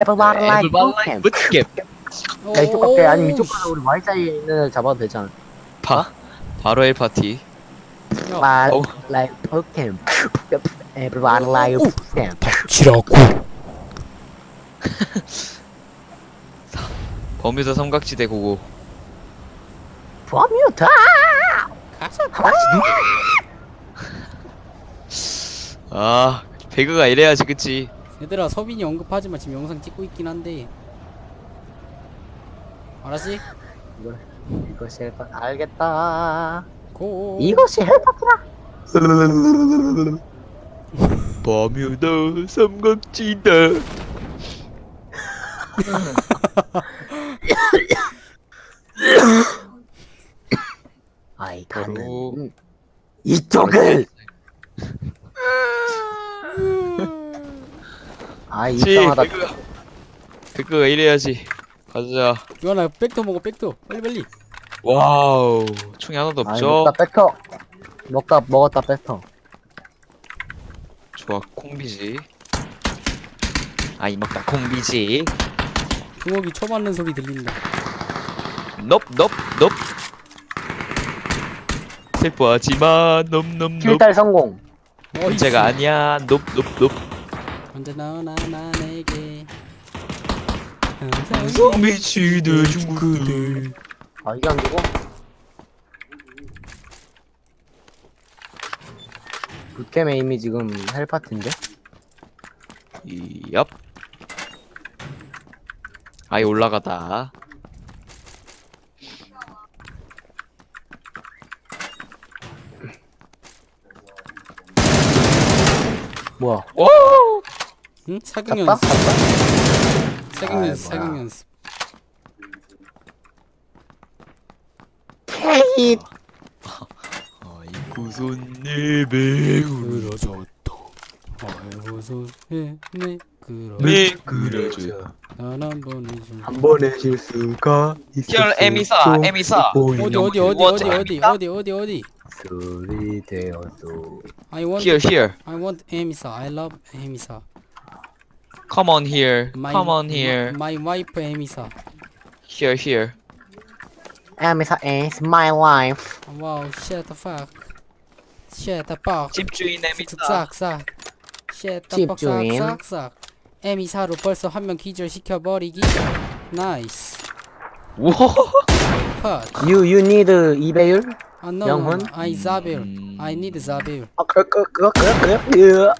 해볼라 라이브 말 에이쪽 갈게. 아니 이쪽 가서 우리 Y자리에 있는 잡아도 되잖아 파. 바로 엘 파티 말 어우. 라이브 포켓 에브리원 라이브 포켓 치라고. 범유도 삼각지대 고고. 범유 다 가서 아 배그가 이래야지 그치? 얘들아 서빈이 언급하지만 지금 영상 찍고 있긴 한데 알았지? 이것이 헬파 알겠다. 고 이것이 헬파구나. 버뮤다 삼각지대. 아이 바로 가는 이쪽을. 아 이상하다. 배그가 배그가 이래야지. 가자. 유한아 백도 먹어 백도 빨리 빨리 와우 총이 하나도 없죠. 먹다 뱉어. 먹다 먹었다 뱉어. 좋아 콩비지. 아이 먹다 콩비지. 주먹이 쳐맞는 소리 들린다 넙넙넙 슬퍼하지만 넙넙넙 킬딸 성공. 문제가 아니야 넙넙넙 언제나 나나 내게 항상 항상 미치는 중국들 아 이게 안 되고? 굿캠 에임이 지금 헬파트인데? 이얍 아이 올라가다 뭐야? 오 응? 사격? 연습. 갔다? 사격 연습. 사격 연습. 케이 아이고 배우 그러졌다 아이고 소네 그러 네 그러죠. 난한 번에 좀 한 번의 실수가 혈 에미사 에미사. 어디 어디 어디 어디 어디 어디 어디 어디? 소리 되어도 I want here here. I want 에미사. I love 에미사 come on here My- come on here My wife 에미사 here here 에미사 is my life 와우 shut the fuck shut the fuck 집주인 에미사 싹싹 shut the fuck 집주인. 싹싹 에미사로 벌써 한 명 기절시켜버리기 나이스 우와 컷 You you need 이배율? 아, no, 영혼? I 자빌 음. I need 자빌 아 그거 그거 그거 그거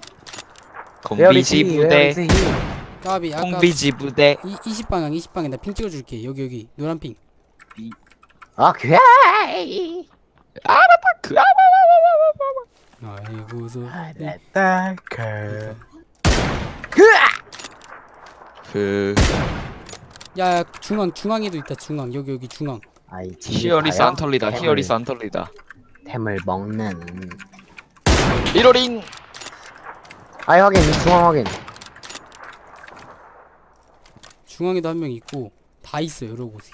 콤비지 부대. 까비 아까 콩비지 부대. 이, 20방향 20방향 나핑 찍어줄게. 여기 여기. 노란 핑. 아 그래 그 아이고서. 됐다 그야 중앙 중앙에도 있다 중앙. 여기 여기 중앙. 아이 히어리스 안 털리다 템을- 히어리스 안 털리다. 템을 먹는. 리로링 아이 확인 중앙 확인. 중앙에도 한 명 있고 다 있어 여러 곳에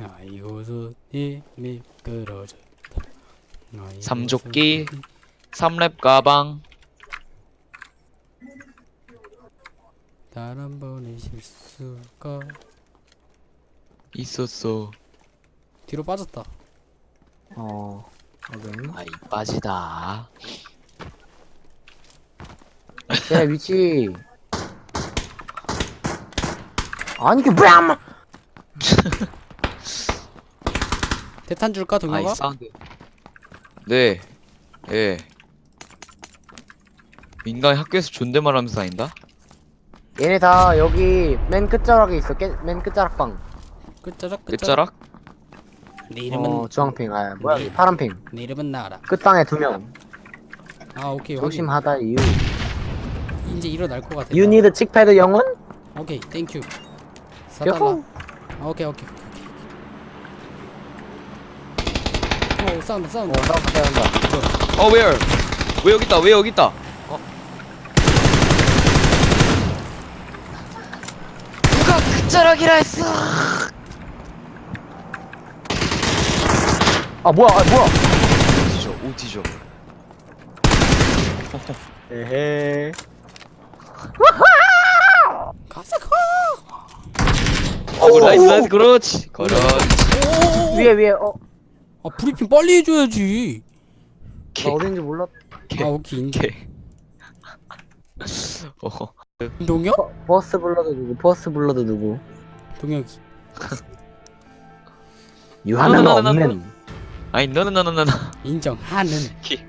아이고서 이 미끄러져. 삼조끼 삼랩 가방. 단한 번의 실수가 있었어. 뒤로 빠졌다. 어. 확인 아이 빠지다 제 위치. 아니 이게 뭐야 엄마 대탄 줄까 동료가? 사운드. 네 예. 인간이 학교에서 존댓말하면서 다닌다? 얘네 다 여기 맨 끝자락에 있어. 깨, 맨 끝자락방. 끝자락 끝자락? 끝자락? 내 이름은 어 주황핑. 아 뭐야 네. 파란핑. 내 이름은 나라. 끝방에 두 명. 아 오케이 확인. 조심하다 유 이제 일어날 것 같아. You need 칙패드 영혼? 오케이 땡큐 사달라. 요호 아, 오케이 오케이 오어 싸운다 싸운다 어 where? 왜 여기 있다 왜 여기 있다. 어. 누가 끝자락이라 했어? 아 뭐야 아 뭐야? 뒤져 오 뒤져 에헤 가자 가어 나이스 나이스 그렇지. 그렇지. 오. 위에 위에 어, 아 브리핑 빨리 해줘야지. 나 어딘지 몰랐 개. 아 오케이 인정. 개. 어허 동혁? 버, 버스 불러도 누구? 버스 불러도 누구? 동혁이 유한은 나, 나, 나, 나, 없는. 아니 너는 너는 너는. 인정 하는. 개